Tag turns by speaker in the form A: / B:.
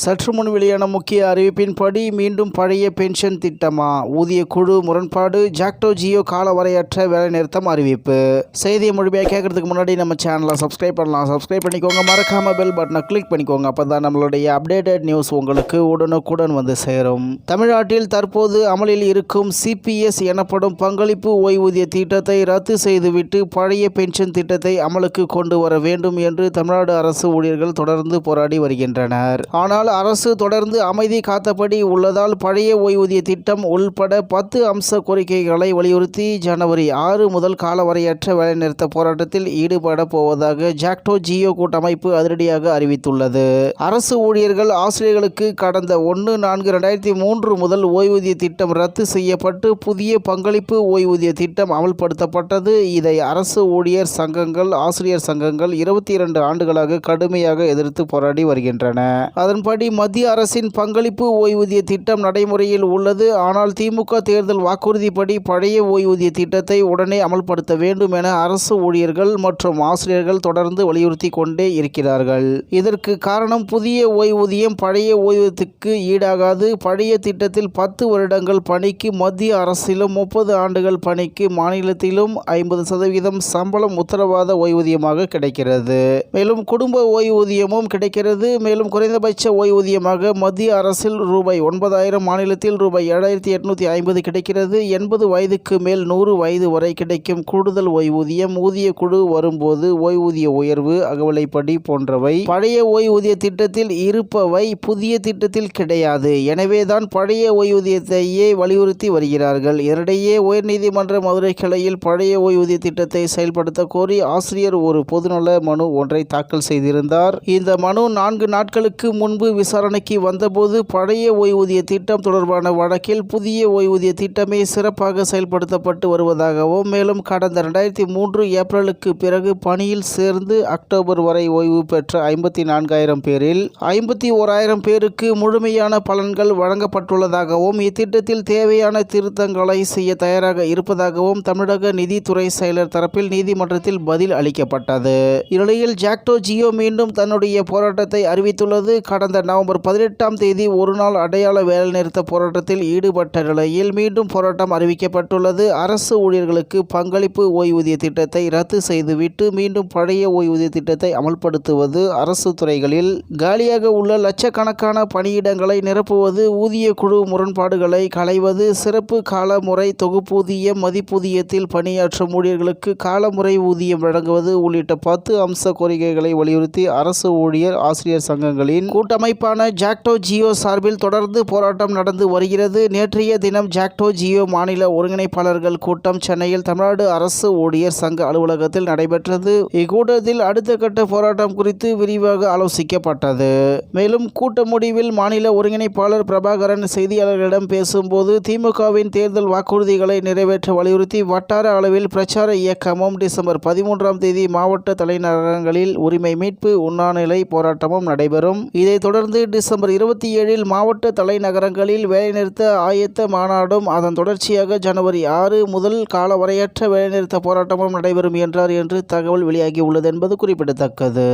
A: சற்று முன் வெளியான முக்கிய அறிவிப்பின்படி மீண்டும் பழைய பென்ஷன் திட்டமா? ஊதிய குழு முரண்பாடு ஜாக்டோ ஜியோ காலவரையற்ற வேலைநிறுத்தம் அறிவிப்பு. செய்தியை முழுமையாக கேட்கறதுக்கு முன்னாடி நம்ம சேனலை சப்ஸ்கிரைப் பண்ணலாம். சப்ஸ்கிரைப் பண்ணிக்கோங்க. மறக்காம பெல் பட்டனை கிளிக் பண்ணிக்கோங்க. அப்போ தான் நம்மளுடைய அப்டேட்டட் நியூஸ் உங்களுக்கு உடனுக்குடன் வந்து சேரும். தமிழ்நாட்டில் தற்போது அமலில் இருக்கும் சிபிஎஸ் எனப்படும் பங்களிப்பு ஓய்வூதிய திட்டத்தை ரத்து செய்துவிட்டு பழைய பென்ஷன் திட்டத்தை அமலுக்கு கொண்டு வர வேண்டும் என்று தமிழ்நாடு அரசு ஊழியர்கள் தொடர்ந்து போராடி வருகின்றனர். ஆனால் அரசு தொடர்ந்து அமைதி காத்தபடி உள்ளதால் பழைய ஓய்வூதிய திட்டம் உள்பட பத்து அம்ச கோரிக்கைகளை வலியுறுத்தி ஜனவரி ஆறு முதல் காலவரையற்ற வேலைநிறுத்த போராட்டத்தில் ஈடுபட போவதாக ஜாக்டோ ஜியோ கூட்டமைப்பு அதிரடியாக அறிவித்துள்ளது. அரசு ஊழியர்கள் ஆசிரியர்களுக்கு கடந்த ஒன்று நான்கு ரெண்டாயிரத்தி மூன்று முதல் ஓய்வூதிய திட்டம் ரத்து செய்யப்பட்டு புதிய பங்களிப்பு ஓய்வூதிய திட்டம் அமல்படுத்தப்பட்டது. இதை அரசு ஊழியர் சங்கங்கள் ஆசிரியர் சங்கங்கள் இருபத்தி இரண்டு ஆண்டுகளாக கடுமையாக எதிர்த்து போராடி வருகின்றன. அதன்படி மத்திய அரசின் பங்களிப்பு ஓய்வூதிய திட்டம் நடைமுறையில் உள்ளது. ஆனால் திமுக தேர்தல் வாக்குறுதிப்படி பழைய ஓய்வூதிய திட்டத்தை உடனே அமல்படுத்த வேண்டும் என அரசு ஊழியர்கள் மற்றும் ஆசிரியர்கள் தொடர்ந்து வலியுறுத்தி கொண்டே இருக்கிறார்கள். இதற்கு காரணம் புதிய ஓய்வூதியம் பழைய ஓய்வூதியத்துக்கு ஈடாகாது. பழைய திட்டத்தில் பத்து வருடங்கள் பணிக்கு மத்திய அரசிலும் முப்பது ஆண்டுகள் பணிக்கு மாநிலத்திலும் ஐம்பது சதவீதம் சம்பளம் உத்தரவாத ஓய்வூதியமாக கிடைக்கிறது. மேலும் குடும்ப ஓய்வூதியமும் கிடைக்கிறது. மேலும் குறைந்தபட்ச ஓய்வூதியமாக மத்திய அரசில் ரூபாய் ஒன்பதாயிரம் மாநிலத்தில் ரூபாய் ஏழாயிரத்தி எட்நூற்றி ஐம்பது கிடைக்கிறது. எண்பது வயதுக்கு மேல் நூறு வயது வரை கிடைக்கும் கூடுதல் ஓய்வூதியம். ஊதிய குழு வரும்போது ஓய்வூதிய உயர்வு அகவலைப்படி போன்றவை. பழைய ஓய்வூதிய திட்டத்தில் இருப்பவை புதிய திட்டத்தில் கிடையாது. எனவேதான் பழைய ஓய்வூதியத்தையே வலியுறுத்தி வருகிறார்கள். இதனிடையே உயர்நீதிமன்ற மதுரை கிளையில் பழைய ஓய்வூதிய திட்டத்தை செயல்படுத்த கோரி ஆசிரியர் ஒரு பொதுநல மனு ஒன்றை தாக்கல் செய்திருந்தார். இந்த மனு நான்கு நாட்களுக்கு முன்பு விசாரணைக்கு வந்தபோது பழைய ஓய்வூதிய திட்டம் தொடர்பான வழக்கில் புதிய ஓய்வூதிய திட்டமே சிறப்பாக செயல்படுத்தப்பட்டு வருவதாகவும் மேலும் கடந்த ரெண்டாயிரத்தி மூன்று ஏப்ரலுக்கு பிறகு பணியில் சேர்ந்து அக்டோபர் வரை ஓய்வு பெற்ற ஐம்பத்தி நான்காயிரம் பேரில் ஐம்பத்தி ஓராயிரம் பேருக்கு முழுமையான பலன்கள் வழங்கப்பட்டுள்ளதாகவும் இத்திட்டத்தில் தேவையான திருத்தங்களை செய்ய தயாராக இருப்பதாகவும் தமிழக நிதித்துறை செயலர் தரப்பில் நீதிமன்றத்தில் பதில் அளிக்கப்பட்டது. இந்நிலையில் ஜாக்டோ ஜியோ மீண்டும் தன்னுடைய போராட்டத்தை அறிவித்துள்ளது. கடந்த நவம்பர் பதினெட்டாம் தேதி ஒருநாள் அடையாள வேலைநிறுத்த போராட்டத்தில் ஈடுபட்ட நிலையில் மீண்டும் போராட்டம் அறிவிக்கப்பட்டுள்ளது. அரசு ஊழியர்களுக்கு பங்களிப்பு ஓய்வூதிய திட்டத்தை ரத்து செய்துவிட்டு மீண்டும் பழைய ஓய்வூதிய திட்டத்தை அமல்படுத்துவது அரசு துறைகளில். காலியாக உள்ள லட்சக்கணக்கான பணியிடங்களை நிரப்புவது ஊதிய குழு முரண்பாடுகளை களைவது சிறப்பு காலமுறை தொகுப்பூதியம் மதிப்பூதியத்தில் பணியாற்றும் ஊழியர்களுக்கு காலமுறை ஊதியம் வழங்குவது உள்ளிட்ட பத்து அம்ச கோரிக்கைகளை வலியுறுத்தி அரசு ஊழியர் ஆசிரியர் சங்கங்களின் கூட்டமை அமைப்பான ஜாக்டோ ஜியோ சார்பில் தொடர்ந்து போராட்டம் நடந்து வருகிறது. நேற்றைய தினம் ஜாக்டோ ஜியோ மாநில ஒருங்கிணைப்பாளர்கள் கூட்டம் சென்னையில் தமிழ்நாடு அரசு ஊழியர் சங்க அலுவலகத்தில் நடைபெற்றது. இக்கூட்டத்தில் அடுத்த கட்ட போராட்டம் குறித்து விரிவாக ஆலோசிக்கப்பட்டது. மேலும் கூட்ட முடிவில் மாநில ஒருங்கிணைப்பாளர் பிரபாகரன் செய்தியாளர்களிடம் பேசும்போது திமுகவின் தேர்தல் வாக்குறுதிகளை நிறைவேற்ற வலியுறுத்தி வட்டார அளவில் பிரச்சார இயக்கமும் டிசம்பர் பதிமூன்றாம் தேதி மாவட்ட தலைநகரங்களில் உரிமை மீட்பு உண்ணாநிலை போராட்டமும் நடைபெறும். இதைத் தொடர்ந்து டிசம்பர் இருபத்தி ஏழில் மாவட்ட தலைநகரங்களில் வேலைநிறுத்த ஆயத்த மாநாடும் அதன் தொடர்ச்சியாக ஜனவரி ஆறு முதல் காலவரையற்ற வேலைநிறுத்த போராட்டமும் நடைபெறும் என்றார் என்று தகவல் வெளியாகியுள்ளது என்பது குறிப்பிடத்தக்கது.